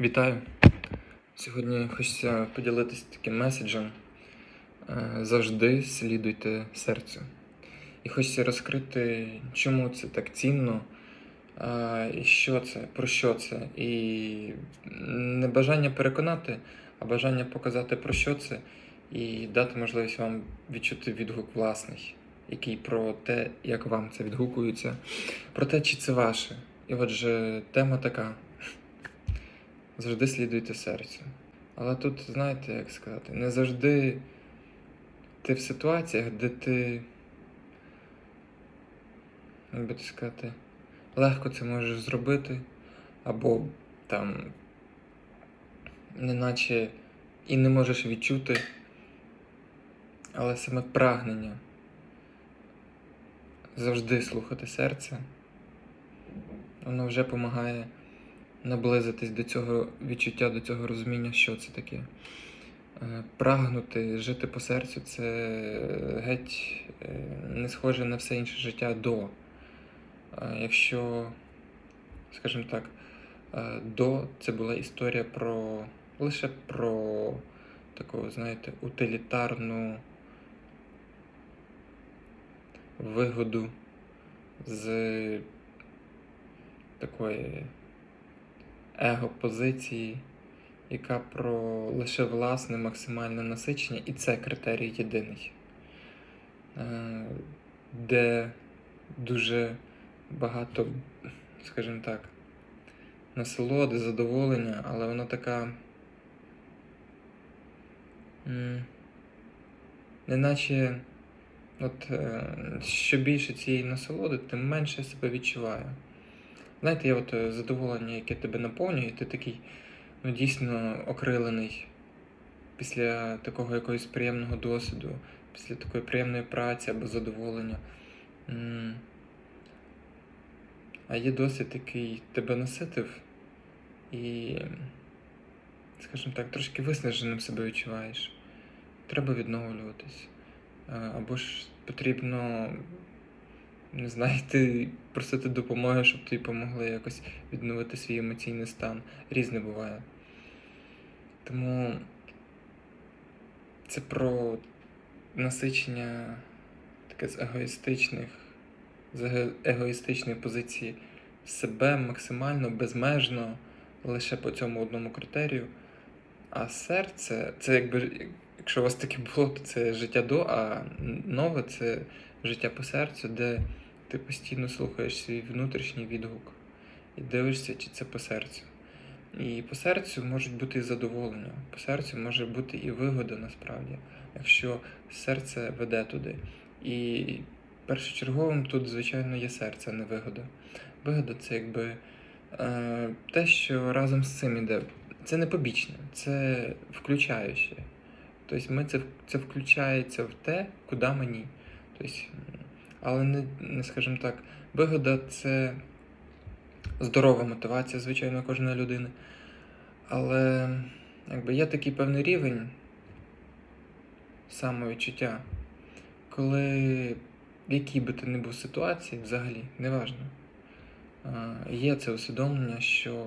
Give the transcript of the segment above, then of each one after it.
Вітаю! Сьогодні хочеться поділитися таким меседжем. Е, Завжди слідуйте серцю. І хочеться розкрити, чому це так цінно, е, і що це, про що це. І не бажання переконати, а бажання показати про що це, і дати можливість вам відчути відгук власний, який про те, як вам це відгукується, про те, чи це ваше. І отже, тема така завжди слідуйте серцю. Але тут, знаєте, як сказати, не завжди ти в ситуаціях, де ти, як би сказати, легко це можеш зробити, або там, неначе і не можеш відчути, але саме прагнення завжди слухати серце, воно вже допомагає наблизитись до цього відчуття, до цього розуміння, що це таке. Е, Прагнути жити по серцю це геть е, не схоже на все інше життя до. Е, Якщо, скажімо так, до це була історія про лише про таку, знаєте, утилітарну вигоду з такої его-позиції, яка про лише власне максимальне насичення, і це критерій єдиний, Е, де дуже багато, скажімо так, насолоди, задоволення, але вона така. Неначе от, е, що більше цієї насолоди, тим менше я себе відчуваю. Знаєте, є от е, задоволення, яке тебе наповнює, ти такий ну, дійсно окрилений після такого якогось приємного досвіду, після такої приємної праці або задоволення. А є досвід, який тебе наситив, і, скажімо так, трошки виснаженим себе відчуваєш. Треба відновлюватись. Е, Або ж потрібно не знаю, ти просити допомоги, щоб тобі допомогли якось відновити свій емоційний стан. Різне буває. Тому це про насичення таке з егоїстичних, з егоїстичної позиції себе максимально безмежно лише по цьому одному критерію. А серце, це якби, якщо у вас таке було, то це життя до, а нове це життя по серцю, де ти постійно слухаєш свій внутрішній відгук і дивишся, чи це по серцю. І по серцю можуть бути і задоволення, по серцю може бути і вигода насправді, якщо серце веде туди. І першочерговим тут, звичайно, є серце, а не вигода. Вигода це якби е, те, що разом з цим іде. Це не побічне, це включаюче. Тобто ми це, це включається в те, куди мені. Тобто, але не, не скажімо так, вигода це здорова мотивація, звичайно, кожної людини. Але якби є такий певний рівень самовідчуття, коли в якій би ти не був ситуації, взагалі, неважно, є це усвідомлення, що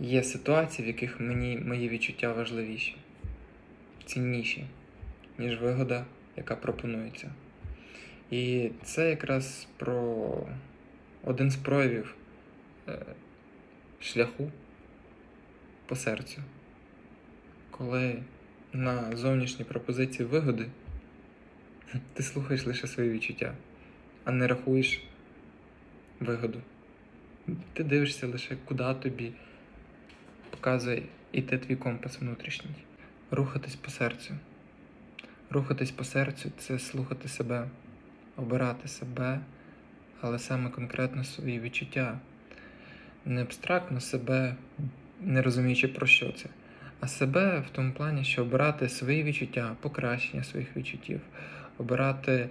є ситуації, в яких мені мої відчуття важливіші, цінніші, ніж вигода, яка пропонується. І це якраз про один з проявів е, шляху по серцю, коли на зовнішні пропозиції вигоди ти слухаєш лише свої відчуття, а не рахуєш вигоду. Ти дивишся лише, куди тобі показує іти твій компас внутрішній. Рухатись по серцю. Рухатись по серцю це слухати себе, обирати себе, але саме конкретно свої відчуття. Не абстрактно себе, не розуміючи про що це, а себе в тому плані, що обирати свої відчуття, покращення своїх відчуттів, обирати,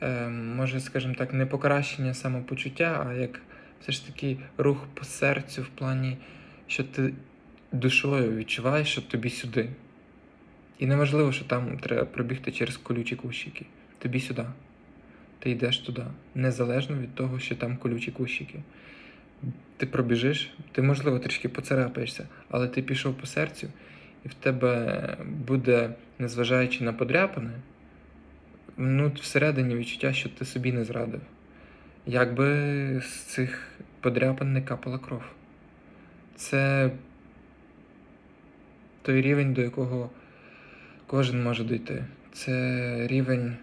е, може, скажімо так, не покращення самопочуття, а як все ж таки рух по серцю в плані, що ти душою відчуваєш, що тобі сюди. І неважливо, що там треба пробігти через колючі кущики. Тобі сюди. ти йдеш туди, незалежно від того, що там колючі кущики. Ти пробіжиш, ти, можливо, трішки поцарапаєшся, але ти пішов по серцю, і в тебе буде, незважаючи на подряпини, ну, всередині відчуття, що ти собі не зрадив. Якби з цих подряпин не капала кров. Це той рівень, до якого кожен може дійти. Це рівень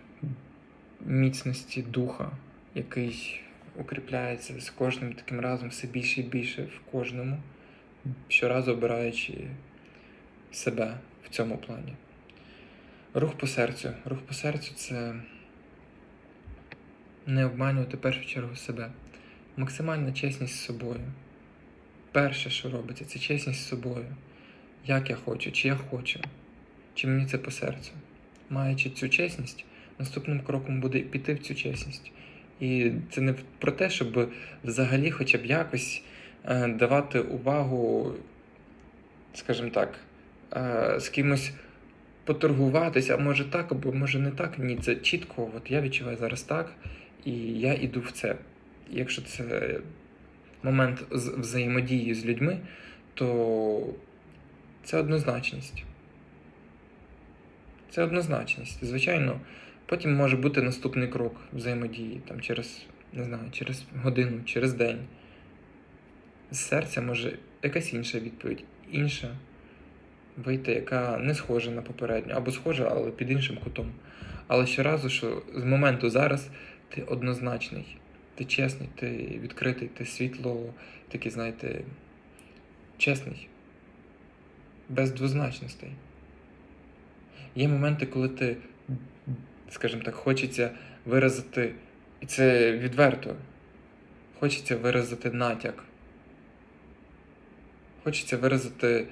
міцності духа, який укріпляється з кожним таким разом все більше і більше в кожному, щоразу обираючи себе в цьому плані. Рух по серцю. Рух по серцю це не обманювати в першу чергу себе. Максимальна чесність з собою. Перше, що робиться, це чесність з собою. Як я хочу, чи я хочу, чи мені це по серцю. Маючи цю чесність, наступним кроком буде піти в цю чесність. І це не про те, щоб взагалі хоча б якось е, давати увагу, скажімо так, е, з кимось поторгуватися, а може так, або може не так. Ні, це чітко. От я відчуваю зараз так, і я йду в це. Якщо це момент взаємодії з людьми, то це однозначність. Це однозначність. Звичайно, потім може бути наступний крок взаємодії, там через, не знаю, через годину, через день. З серця може якась інша відповідь, інша вийти, яка не схожа на попередню, або схожа, але під іншим кутом. Але щоразу, що з моменту зараз ти однозначний, ти чесний, ти відкритий, ти світло, такий, знаєте, чесний, без двозначностей. Є моменти, коли ти, скажімо так, хочеться виразити, і це відверто, хочеться виразити натяк. Хочеться виразити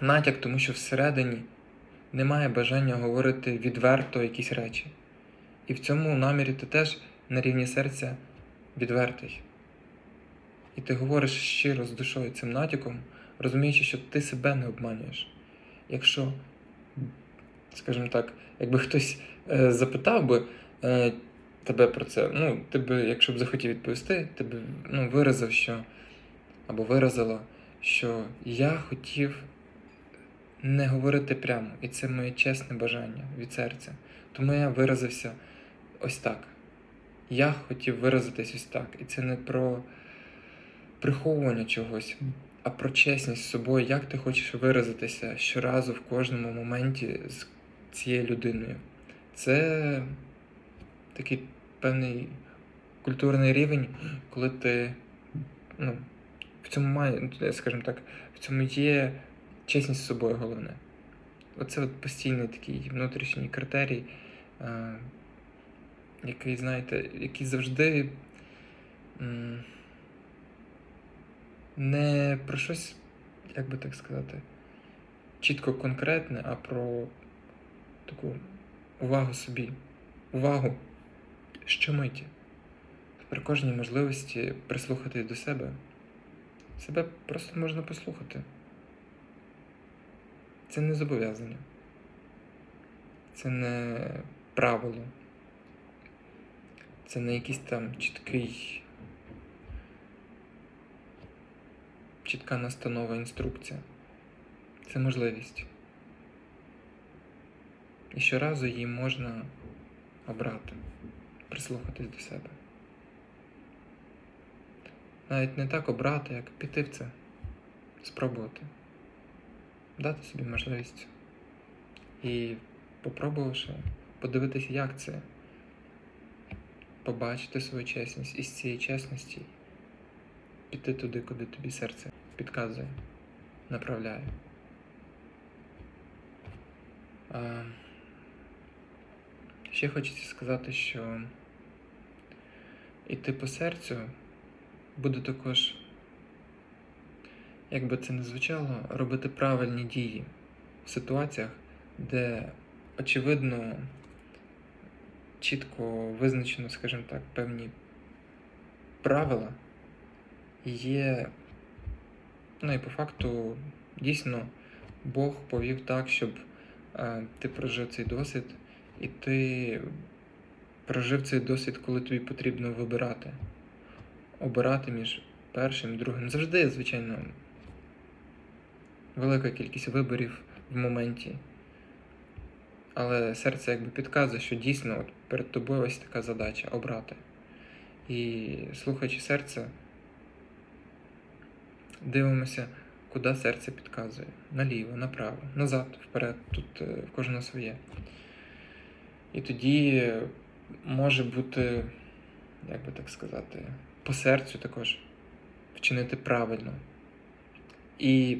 натяк, тому що всередині немає бажання говорити відверто якісь речі. І в цьому намірі ти теж на рівні серця відвертий. І ти говориш щиро з душою цим натяком, розуміючи, що ти себе не обманюєш. Якщо, скажімо так, якби хтось е, запитав би е, тебе про це, ну, ти би, якщо б захотів відповісти, ти б ну, виразив, що або виразила, що я хотів не говорити прямо, і це моє чесне бажання від серця. Тому я виразився ось так. Я хотів виразитись ось так. І це не про приховування чогось, а про чесність з собою, як ти хочеш виразитися щоразу в кожному моменті з цією людиною. Це такий певний культурний рівень, коли ти ну, в цьому має, скажімо так, в цьому є чесність з собою головне. Оце от постійний такий внутрішній критерій, який, знаєте, який завжди не про щось, як би так сказати, чітко конкретне, а про таку увагу собі, увагу щомиті. При кожній можливості прислухатись до себе. Себе просто можна послухати. Це не зобов'язання. Це не правило. Це не якийсь там чіткий. Чітка настанова інструкція. Це можливість. І щоразу її можна обрати, прислухатись до себе. Навіть не так обрати, як піти в це, спробувати дати собі можливість. І попробувавши подивитися, як це, побачити свою чесність і з цієї чесності піти туди, куди тобі серце підказує, направляє. А, ще хочеться сказати, що іти по серцю буде також як би це не звучало, робити правильні дії в ситуаціях, де очевидно чітко визначено, скажімо так, певні правила є, ну і по факту дійсно Бог повів так, щоб е, ти прожив цей досвід і ти прожив цей досвід, коли тобі потрібно вибирати. Обирати між першим і другим. Завжди, звичайно, велика кількість виборів в моменті. Але серце якби підказує, що дійсно от перед тобою ось така задача обрати. І слухаючи серце, дивимося, куди серце підказує. Наліво, направо, назад, вперед, тут е, в кожного своє. І тоді може бути, як би так сказати, по серцю також вчинити правильно. І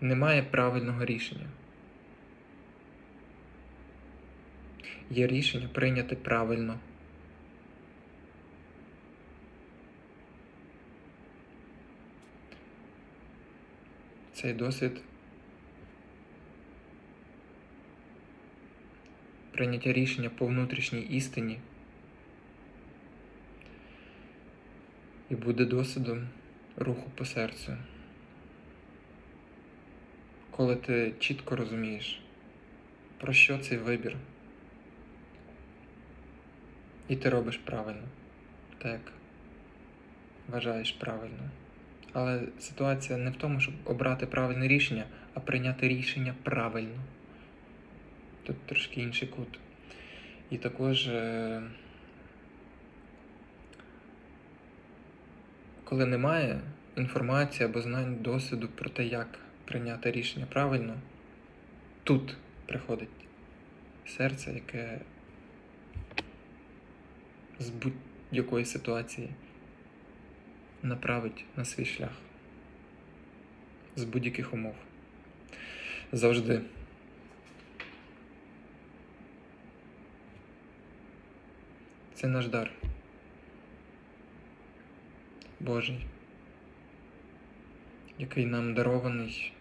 немає правильного рішення. Є рішення прийняти правильно. Цей досвід прийняття рішення по внутрішній істині і буде досвідом руху по серцю. Коли ти чітко розумієш, про що цей вибір, і ти робиш правильно, так вважаєш правильно. Але ситуація не в тому, щоб обрати правильне рішення, а прийняти рішення правильно. Тут трошки інший кут. І також, е, коли немає інформації або знань, досвіду про те, як прийняти рішення правильно, тут приходить серце, яке з будь-якої ситуації направить на свій шлях з будь-яких умов. Завжди. Це наш дар. Божий, який нам дарований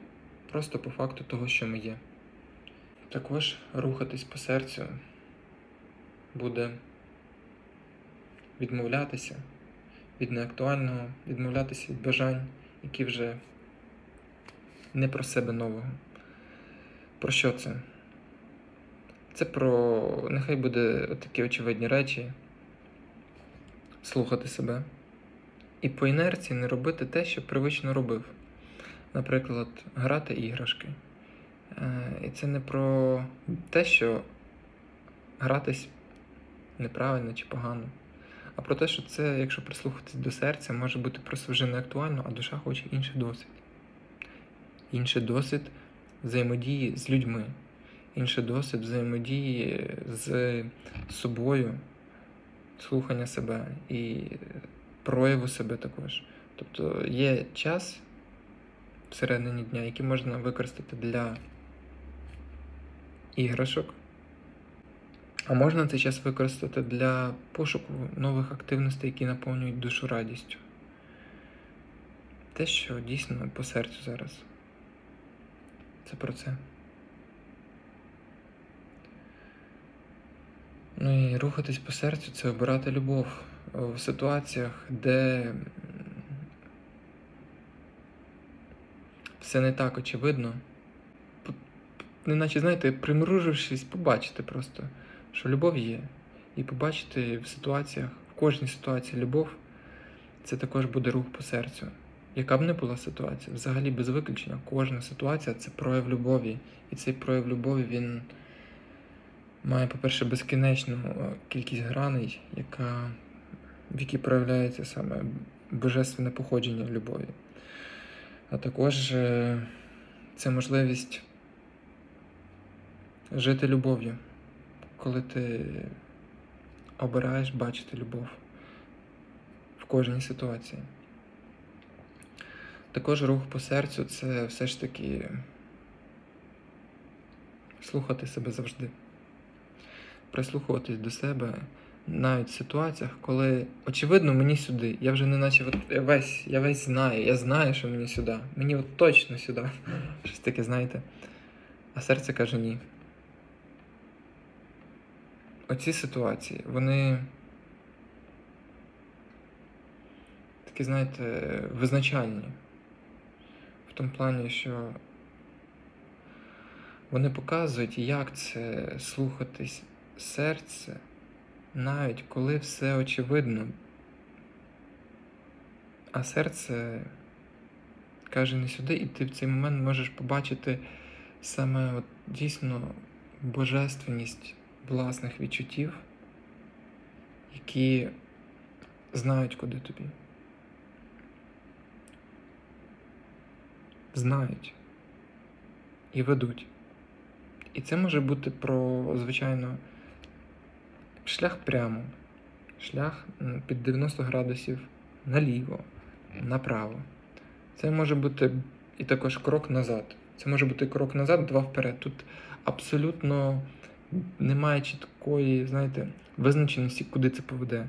просто по факту того, що ми є. Також рухатись по серцю буде відмовлятися від неактуального, відмовлятися від бажань, які вже не про себе нового. Про що це? Це про нехай буде такі очевидні речі, слухати себе. І по інерції не робити те, що привично робив. Наприклад, грати іграшки. Е, І це не про те, що гратись неправильно чи погано, а про те, що це, якщо прислухатись до серця, може бути просто вже не актуально, а душа хоче інший досвід. Інший досвід взаємодії з людьми, інший досвід взаємодії з собою, слухання себе і прояву себе також. Тобто є час всередині дня, який можна використати для іграшок, а можна цей час використати для пошуку нових активностей, які наповнюють душу радістю. Те, що дійсно по серцю зараз. Це про це. Ну і рухатись по серцю це обирати любов в ситуаціях, де все не так очевидно. Неначе, знаєте, примружившись, побачити просто, що любов є. І побачити в ситуаціях, в кожній ситуації любов, це також буде рух по серцю. Яка б не була ситуація, взагалі без виключення, кожна ситуація це прояв любові. І цей прояв любові він має, по-перше, безкінечну е, кількість граней, яка, в якій проявляється саме божественне походження любові. А також е, це можливість жити любов'ю, коли ти обираєш бачити любов в кожній ситуації. Також рух по серцю це все ж таки слухати себе завжди. Прислухуватись до себе навіть в ситуаціях, коли очевидно мені сюди. Я вже не наче от, я весь, я весь знаю, я знаю, що мені сюди. Мені от точно сюди. Щось таке, знаєте. А серце каже ні. Оці ситуації, вони такі, знаєте, визначальні. В тому плані, що вони показують, як це слухатись серце, навіть коли все очевидно, а серце каже не сюди, і ти в цей момент можеш побачити саме от дійсно божественність власних відчуттів, які знають, куди тобі. Знають і ведуть. І це може бути про, звичайно, шлях прямо, шлях під 90 градусів наліво, направо. Це може бути і також крок назад. Це може бути крок назад, два вперед. Тут абсолютно немає чіткої, знаєте, визначеності, куди це поведе.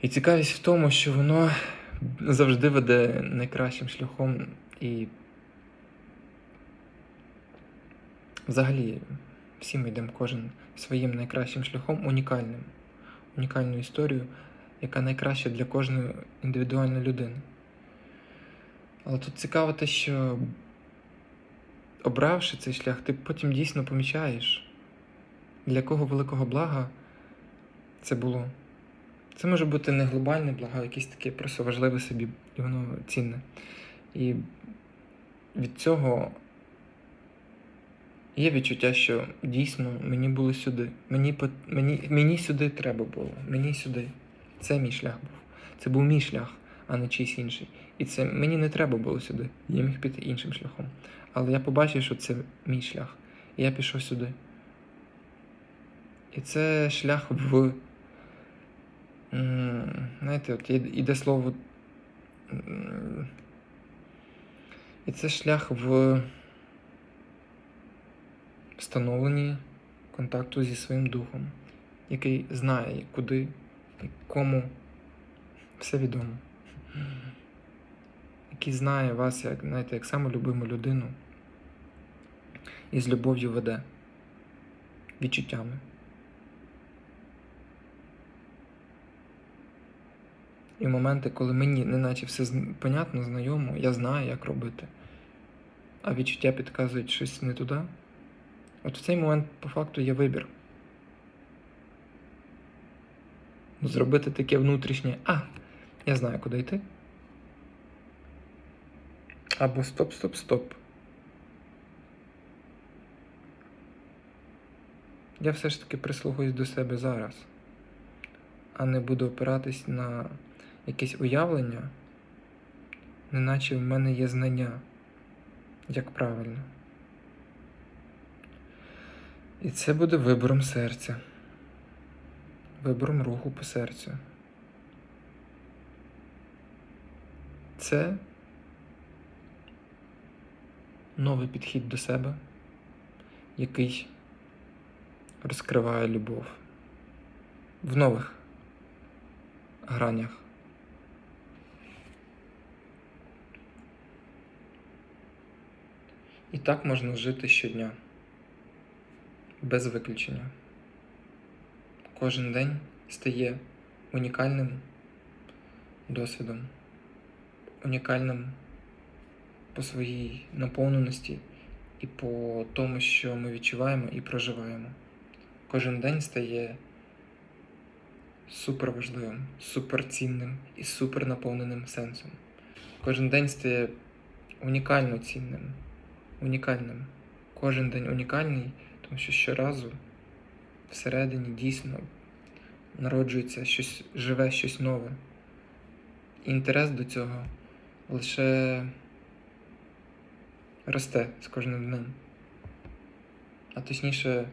І цікавість в тому, що воно завжди веде найкращим шляхом і взагалі всі ми йдемо кожен своїм найкращим шляхом, унікальним, унікальну історію, яка найкраща для кожної індивідуальної людини. Але тут цікаво те, що обравши цей шлях, ти потім дійсно помічаєш, для якого великого блага це було. Це може бути не глобальне благо, а якесь таке просто важливе собі, і воно цінне. І від цього є відчуття, що дійсно мені було сюди. Мені, мені, мені сюди треба було. Мені сюди. Це мій шлях був. Це був мій шлях, а не чийсь інший. І це мені не треба було сюди. Я міг піти іншим шляхом. Але я побачив, що це мій шлях. І я пішов сюди. І це шлях в. Знаєте, от іде слово. І це шлях в встановленні контакту зі своїм духом, який знає, куди і кому все відомо. Який знає вас, як, знаєте, як саму любиму людину і з любов'ю веде відчуттями. І моменти, коли мені неначе все понятно, знайомо, я знаю, як робити, а відчуття підказують щось не туди. От в цей момент, по факту, є вибір. Зробити таке внутрішнє, а, я знаю, куди йти. Або стоп, стоп, стоп. Я все ж таки прислухаюсь до себе зараз, а не буду опиратись на якесь уявлення, неначе в мене є знання, як правильно. І це буде вибором серця, вибором руху по серцю. Це новий підхід до себе, який розкриває любов в нових гранях. І так можна жити щодня, без виключення. Кожен день стає унікальним досвідом, унікальним по своїй наповненості і по тому, що ми відчуваємо і проживаємо. Кожен день стає суперважливим, суперцінним і супернаповненим сенсом. Кожен день стає унікально цінним, унікальним. Кожен день унікальний, тому що щоразу всередині дійсно народжується щось живе, щось нове. І інтерес до цього лише росте з кожним днем. А точніше,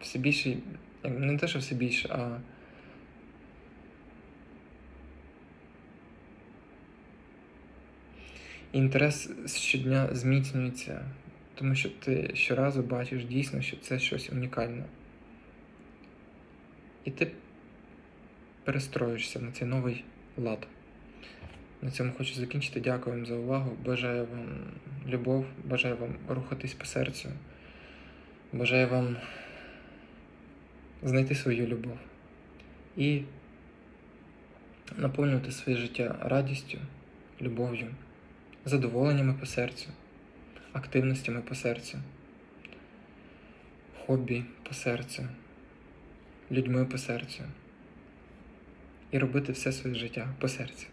все більше, не те, що все більше, а інтерес щодня зміцнюється, тому що ти щоразу бачиш дійсно, що це щось унікальне. І ти перестроїшся на цей новий лад. На цьому хочу закінчити. Дякую вам за увагу. Бажаю вам любов, бажаю вам рухатись по серцю. Бажаю вам знайти свою любов і наповнювати своє життя радістю, любов'ю, задоволеннями по серцю, активностями по серцю. хобі по серцю, людьми по серцю. І робити все своє життя по серцю.